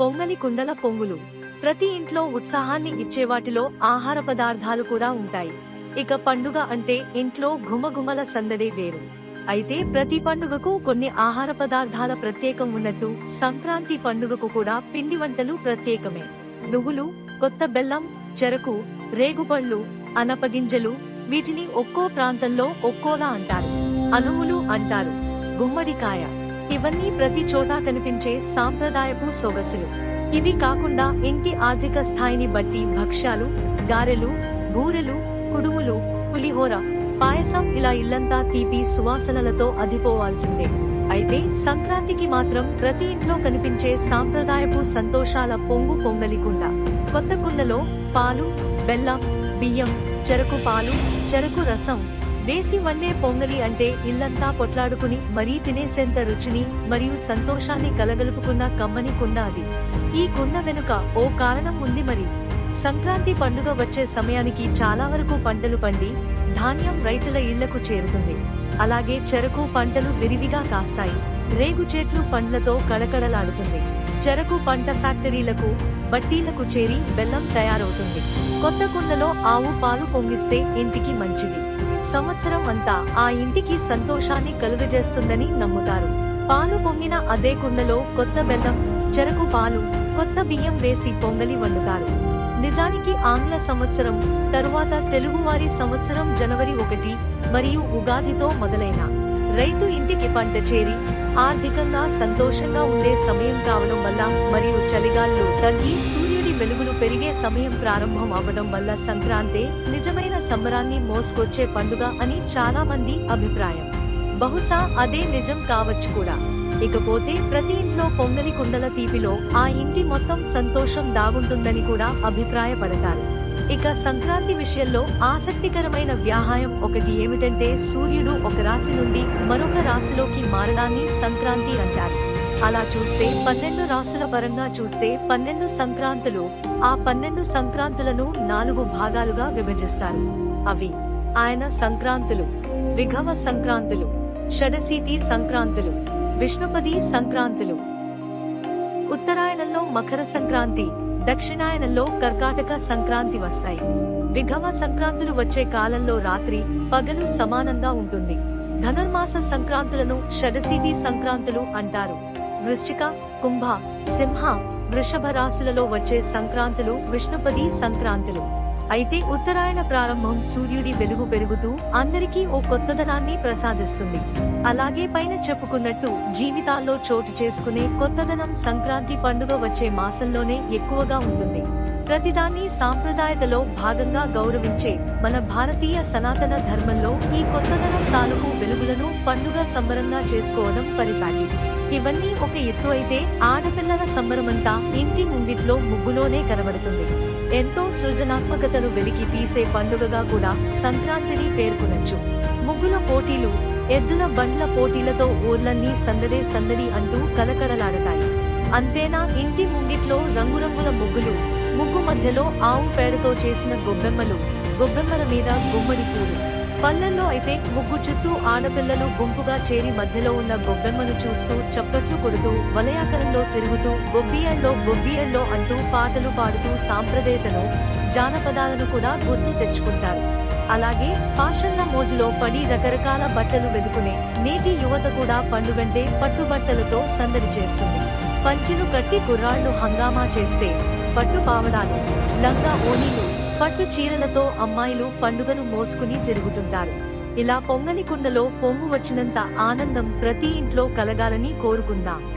పొంగలి కుండల పొంగులు. ప్రతి ఇంట్లో ఉత్సాహాన్ని ఇచ్చే వాటిలో ఆహార పదార్థాలు కూడా ఉంటాయి. ఇక పండుగ అంటే ఇంట్లో ఘుమఘుమల సందడే వేరు. అయితే ప్రతి పండుగకు కొన్ని ఆహార పదార్థాల ప్రత్యేకం ఉన్నట్టు సంక్రాంతి పండుగకు కూడా పిండి వంటలు ప్రత్యేకమే. నువ్వులు కొత్త బెల్లం చెరకు రేగుపళ్ళు అనపగింజలు వీటిని ఒక్కో ప్రాంతంలో ఒక్కోలా అంటారు. అనుములు అంటారు. గుమ్మడికాయ. ఇవన్నీ ప్రతి చోట కనిపించే సాంప్రదాయపు సొగసులు. ఇవి కాకుండా ఇంటి ఆర్థిక స్థాయిని బట్టి భక్ష్యాలు గారెలు బూరెలు కుడుములు పులిహోర పాయసం ఇలా ఇల్లంతా తీపి సువాసనలతో అదిపోవాల్సిందే. అయితే సంక్రాంతికి మాత్రం ప్రతి ఇంట్లో కనిపించే సాంప్రదాయపు సంతోషాల పొంగు పొంగలికుండ. కొత్త కుండలో పాలు బెల్లం బియ్యం చెరకు పాలు చెరకు రసం వేసి వండే పొంగలి అంటే ఇల్లంతా పొట్లాడుకుని మరీ తినేసేంత రుచిని మరియు సంతోషాన్ని కలగలుపుకున్న కమ్మని కుండ అది. ఈ కుండ వెనుక ఓ కారణం ఉంది మరి. సంక్రాంతి పండుగ వచ్చే సమయానికి చాలా వరకు పంటలు పండి ధాన్యం రైతుల ఇళ్ళకు చేరుతుంది. అలాగే చెరకు పంటలు విరివిగా కాస్తాయి. రేగు చెట్లు పండ్లతో కళకళలాడుతుంది. చెరకు పంట ఫ్యాక్టరీలకు బట్టీలకు చేరి బెల్లం తయారవుతుంది. కొత్త కుండలో ఆవు పాలు పొంగిస్తే ఇంటికి మంచిది. సంవత్సరం అంతా ఆ ఇంటికి సంతోషాన్ని కలుగజేస్తుందని నమ్ముతారు. పాలు పొంగిన అదే కుండలో కొత్త బెల్లం చెరకు పాలు కొత్త బియ్యం వేసి పొంగలి వండుతారు. నిజానికి ఆంగ్ల సంవత్సరం తరువాత తెలుగువారి సంవత్సరం జనవరి ఒకటి మరియు ఉగాదితో మొదలైన. రైతు ఇంటికి పంట చేరి ఆర్థికంగా సంతోషంగా ఉండే సమయం కావడం వల్ల మరియు చలిగాలు తగ్గి సూర్యుడు వెలుగులు పెరిగే సమయం ప్రారంభం అవ్వడం వల్ల సంక్రాంతి నిజమైన సంబరాన్ని మోసుకొచ్చే పండుగ అని చాలా మంది అభిప్రాయం. బహుశా అదే నిజం కావచ్చు కూడా. ఇకపోతే ప్రతి ఇంట్లో పొంగలి కుండల తీపిలో ఆ ఇంటి మొత్తం సంతోషం దాగుంటుందని కూడా అభిప్రాయపడతారు. ఇక సంక్రాంతి విషయంలో ఆసక్తికరమైన వ్యాహాయం ఒకటి ఏమిటంటే సూర్యుడు ఒక రాశి నుండి మరొక రాశిలోకి మారడాన్ని సంక్రాంతి అంటారు. అలా చూస్తే పన్నెండు రాసుల పరంగా చూస్తే పన్నెండు సంక్రాంతులు ఆ పన్నెండు సంక్రాంతులను నాలుగు భాగాలుగా విభజిస్తారు. అవి ఆయన సంక్రాంతులు విఘవ సంక్రాంతులు షడశీతి సంక్రాంతులు విష్ణుపది సంక్రాంతులు. ఉత్తరాయణంలో మకర సంక్రాంతి దక్షిణాయనంలో కర్కాటక సంక్రాంతి వస్తాయి. విఘవ సంక్రాంతులు వచ్చే కాలంలో రాత్రి పగలు సమానంగా ఉంటుంది. ధనుర్మాస సంక్రాంతులను షడశీతి సంక్రాంతులు అంటారు. వృశ్చిక కుంభ సింహ వృషభ రాశులలో వచ్చే సంక్రాంతులు విష్ణుపది సంక్రాంతులు. అయితే ఉత్తరాయణ ప్రారంభం సూర్యుడి వెలుగు పెరుగుతూ అందరికీ ఓ కొత్తదనాన్ని ప్రసాదిస్తుంది. అలాగే పైన చెప్పుకున్నట్టు జీవితాల్లో చోటు చేసుకునే కొత్తదనం సంక్రాంతి పండుగ వచ్చే మాసంలోనే ఎక్కువగా ఉంటుంది. ప్రతిదాన్ని సాంప్రదాయతలో భాగంగా గౌరవించే మన భారతీయ సనాతన ధర్మంలో ఈ కొత్తదనం తాలూకు వెలుగులను పండుగ సంబరంగా చేసుకోవడం పరిపాటి. ఇవన్నీ ఒక ఎత్తు అయితే ఆడపిల్లల సంబరమంతా ఇంటి ముంగిట్లో ముగ్గులోనే కనబడుతుంది. ఎంతో సృజనాత్మకతను వెలికి తీసే పండుగగా కూడా సంక్రాంతిని పేర్కొనొచ్చు. ముగ్గుల పోటీలు ఎద్దుల బండ్ల పోటీలతో ఊర్లన్నీ సందడే సందడి అంటూ కలకడలాడతాయి అంతేనా? ఇంటి ముంగిట్లో రంగురంగుల ముగ్గులు ముగ్గు మధ్యలో ఆవు పేడతో చేసిన గొబ్బెమ్మలు గొబ్బెమ్మల మీద గుమ్మడి పూలు. పల్లెల్లో అయితే ముగ్గు చుట్టూ ఆడపిల్లలు గుంపుగా చేరి మధ్యలో ఉన్న గొబ్బెమ్మను చూస్తూ చప్పట్లు కొడుతూ వలయాకరంలో తిరుగుతూ గొబ్బియల్లో గొబ్బియల్లో అంటూ పాటలు పాడుతూ సాంప్రదాయతను జానపదాలను కూడా గుర్తు తెచ్చుకుంటారు. అలాగే ఫ్యాషన్ల మోజులో పడి రకరకాల బట్టలు వెదుకునే నేటి యువత కూడా పండుగంటే పట్టుబట్టలతో సందడి చేస్తుంది. పంచిను కట్టి గుర్రాళ్ళు హంగామా చేస్తే పట్టు పావడాలు లంగా ఓనీలు పట్టు చీరలతో అమ్మాయిలు పండుగను మోసుకుని తిరుగుతుంటారు. ఇలా పొంగని కుండలో పొంగు వచ్చినంత ఆనందం ప్రతి ఇంట్లో కలగాలని కోరుకుందాం.